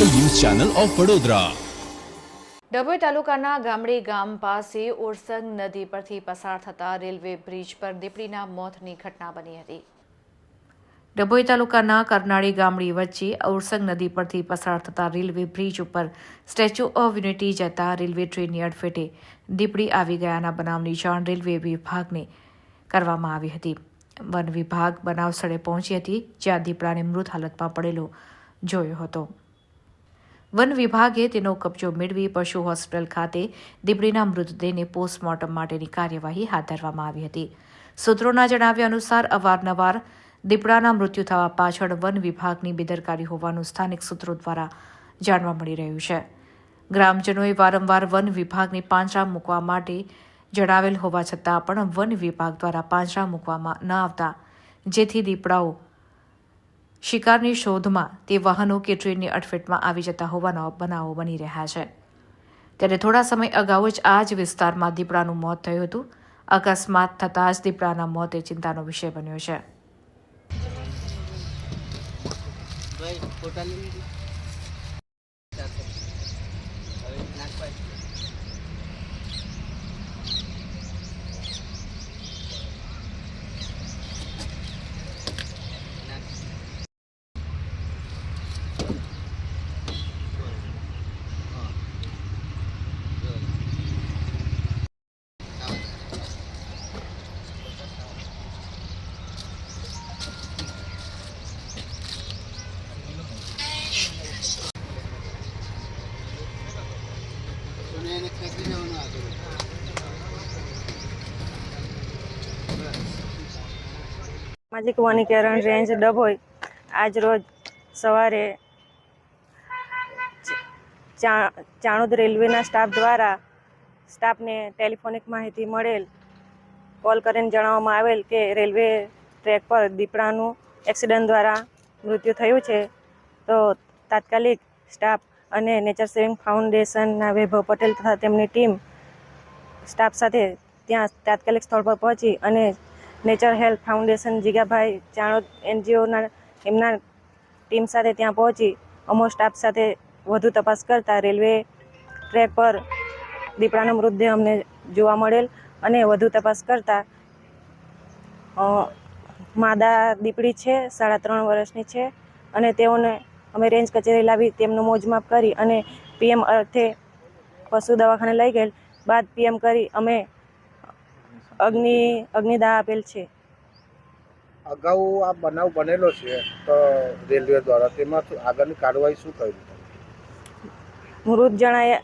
Channel of Vadodara. Dabhoi તાલુકાના ગામડી ગામ પાસે ઓરસંગ નદી પરથી પસાર થતા રેલવે બ્રિજ પર દીપડીના મોતની ઘટના બની હતી. ડભોઈ તાલુકાના કરનાળી ગામડી વચ્ચે ઓરસંગ નદી પરથી પસાર થતા રેલવે બ્રિજ ઉપર સ્ટેચ્યુ ઓફ યુનિટી જતા રેલવે ટ્રેનની અડફેટે દીપડી આવી ગયાના બનાવની જાણ રેલવે વિભાગને કરવામાં આવી હતી. વન વિભાગ બનાવ સ્થળે પહોંચી હતી, જ્યાં દીપડાને મૃત હાલતમાં પડેલો જોયો હતો. વન વિભાગે તેનો કબજો મેળવી પશુ હોસ્પિટલ ખાતે દીપડીના મૃતદેહને પોસ્ટમોર્ટમ માટેની કાર્યવાહી હાથ ધરવામાં આવી હતી. સૂત્રોના જણાવ્યા અનુસાર, અવારનવાર દીપડાના મૃત્યુ થવા પાછળ વન વિભાગની બેદરકારી હોવાનું સ્થાનિક સૂત્રો દ્વારા જાણવા મળી રહ્યું છે. ગ્રામજનોએ વારંવાર વન વિભાગને પાંજરા મૂકવા માટે જણાવેલ હોવા છતાં પણ વન વિભાગ દ્વારા પાંજરા મૂકવામાં ન આવતા, જેથી દીપડાઓ શિકારની શોધમાં તે વાહનો કે ટ્રેનની અડફેટમાં આવી જતા હોવાના બનાવો બની રહ્યા છે. ત્યારે થોડા સમય અગાઉ જ આ જ વિસ્તારમાં દીપડાનું મોત થયું હતું. અકસ્માત થતાં જ દીપડાના મોત એ ચિંતાનો વિષય બન્યો છે ભાઈ ફોટા લઈ લીધી ચારસો. હવે નાખવા જ. નાખ. હા. જો. આવા. અને એને ફેંકી દેવાનું આગળ સામાજિક વનીકરણ રેન્જ ડભોઈ આજ રોજ સવારે ચાણોદ રેલવેના સ્ટાફ દ્વારા સ્ટાફને ટેલિફોનિક માહિતી મળેલ, કોલ કરીને જણાવવામાં આવેલ કે રેલવે ટ્રેક પર દીપડાનું એક્સિડન્ટ દ્વારા મૃત્યુ થયું છે, તો તાત્કાલિક સ્ટાફ અને નેચર સેવિંગ ફાઉન્ડેશનના વૈભવ પટેલ તથા તેમની ટીમ સ્ટાફ સાથે ત્યાં તાત્કાલિક સ્થળ પર પહોંચી અને nature health foundation Jigabhai Chanod એનજીઓના એમના ટીમ સાથે ત્યાં પહોંચી. અમો સ્ટાફ સાથે વધુ તપાસ કરતા રેલવે ટ્રેક પર દીપડાનો મૃતદેહ અમને જોવા મળેલ અને વધુ તપાસ કરતા માદા દીપડી છે, સાડા ત્રણ વર્ષની છે અને તેઓને અમે રેન્જ કચેરી લાવી તેમનું મોજમાપ કરી અને પીએમ અર્થે પશુ દવાખાને લઈ ગયેલ. બાદ પીએમ કરી અમે અગ્નિ અગ્નિદાહ આપેલ છે. અગાઉ આ બનાવ બનેલો છે તો રેલવે દ્વારા તેમાં આગળની કાર્યવાહી શું કરી મૃત જણાય